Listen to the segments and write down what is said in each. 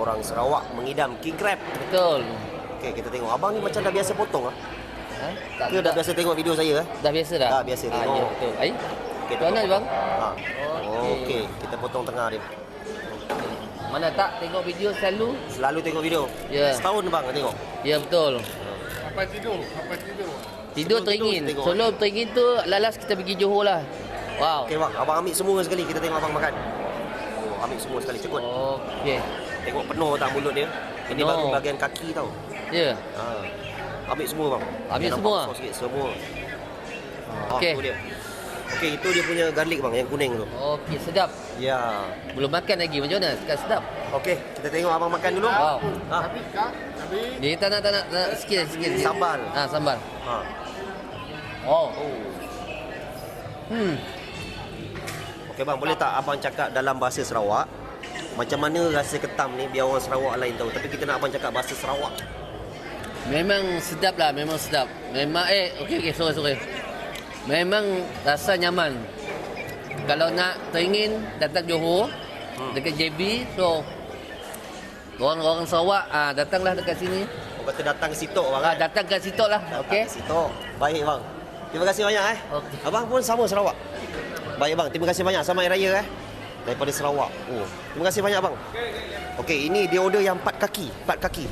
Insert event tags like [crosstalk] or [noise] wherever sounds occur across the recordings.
orang Sarawak mengidam king crab. Betul. Okey, kita tengok. Abang ni macam dah biasa potong ah. Ha? Tak, Ke dah biasa tengok video saya ah? dah biasa dah? Dah biasa Ah, tengok. ya, betul. Ai. Okey, Tuan tengok. bang? Ha. Okey. Okey, kita potong tengah dia. Mana tak tengok video selalu? Selalu tengok video. Ya. Setahun bang tengok. Ya, betul. Sampai tidur, sampai tidur. Tidur teringin. Sebelum teringin tu lalas kita pergi Johor lah. Wow. Okey bang, abang ambil semua sekali kita tengok abang makan. Ambil semua sekali cukup. Okey. Tengok penuh tak mulut dia. Ini Penuh. baru bahagian kaki tau. Ya. Ha. Ambil semua bang. Ambil Dia semua? Sikit, semua. Ha, Okey. tu dia. Okey, itu dia punya garlic bang yang kuning tu. Okey, sedap. Ya. Belum makan lagi. Macam mana? Sekarang sedap. Okey, kita tengok abang makan dulu. Wow. Ha. Tapi kak, tapi Dia tak nak, tak nak, tak nak. Sikit, sikit. Sambal. Ah, sambal. Ha. Oh. Oh. Hmm. Okey bang, boleh tak abang cakap dalam bahasa Sarawak? Macam mana rasa ketam ni biar orang Sarawak lain tahu. Tapi kita nak abang cakap bahasa Sarawak. Memang sedap lah, memang sedap. Memang eh okey okey sorry sorry. Memang rasa nyaman. Kalau nak teringin datang Johor Hmm. dekat JB so orang-orang Sarawak ah datanglah dekat sini. Orang kata datang situ bang. Ah kan? datang ke situ lah. Okey. ke situ. Baik bang. Terima kasih banyak eh. Okey. Abang pun sama Sarawak. Baik bang, terima kasih banyak sama Hari Raya eh. Daripada Sarawak. Oh, terima kasih banyak bang. Okey, ini dia order yang 4 kaki, 4 kaki.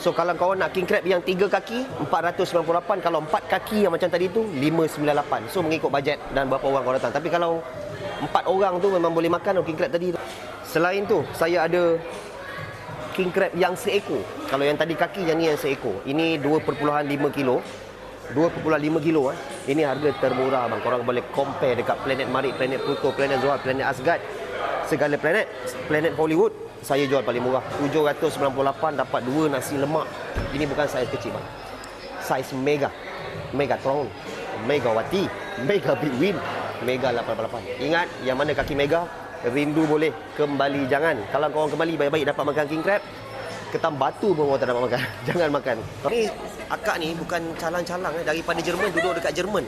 So kalau kau nak king crab yang 3 kaki 498 kalau 4 kaki yang macam tadi tu 598. So mengikut bajet dan berapa orang kau datang. Tapi kalau 4 orang tu memang boleh makan king crab tadi tu. Selain tu, saya ada king crab yang seekor. Kalau yang tadi kaki yang ni yang seekor. Ini 2.5 kilo. 2.5 kilo eh. Ini harga termurah bang. Korang boleh compare dekat planet Marik, planet Pluto, planet Zohar, planet Asgard. Segala planet, planet Hollywood, saya jual paling murah. 798 dapat dua nasi lemak. Ini bukan saiz kecil bang. Saiz mega. Megatron, Megawati, Mega Big Win, Mega 888. Ingat yang mana kaki mega? Rindu boleh, kembali jangan. Kalau korang kembali baik-baik dapat makan king crab, ketam batu pun orang tak dapat makan. [laughs] Jangan makan. Ni akak ni bukan calang-calang eh. daripada Jerman duduk dekat Jerman.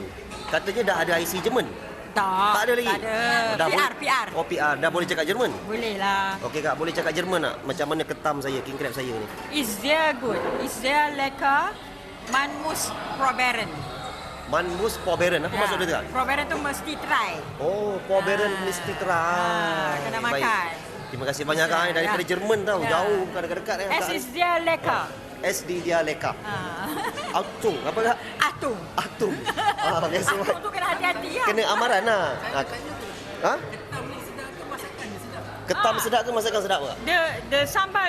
Katanya dah ada IC Jerman. Tak. Tak ada lagi. Tak ada. Dah PR, boleh, PR. Oh PR, dah boleh cakap Jerman. Boleh lah. Okey kak, boleh cakap Jerman tak? Macam mana ketam saya, king crab saya ni? Is there good? Is there lekker? Manmus proberen. Manmus Poberen, apa maksud dia tu kak? Proberen tu mesti try. Oh, Poberen Ah. mesti try. Ah, kena Baik. Terima kasih banyak kak eh. daripada Ya. Jerman tau. Ya. Jauh bukan dekat-dekat eh. S is there lekker. SD dia leka. Ah. Autung, apa kak? Atung. Atung. ah, [laughs] biasa Atung tu kena hati-hati ya. Kena amaran lah. Ha? ha? Ketam sedap ke masakan sedap ke? The the sambal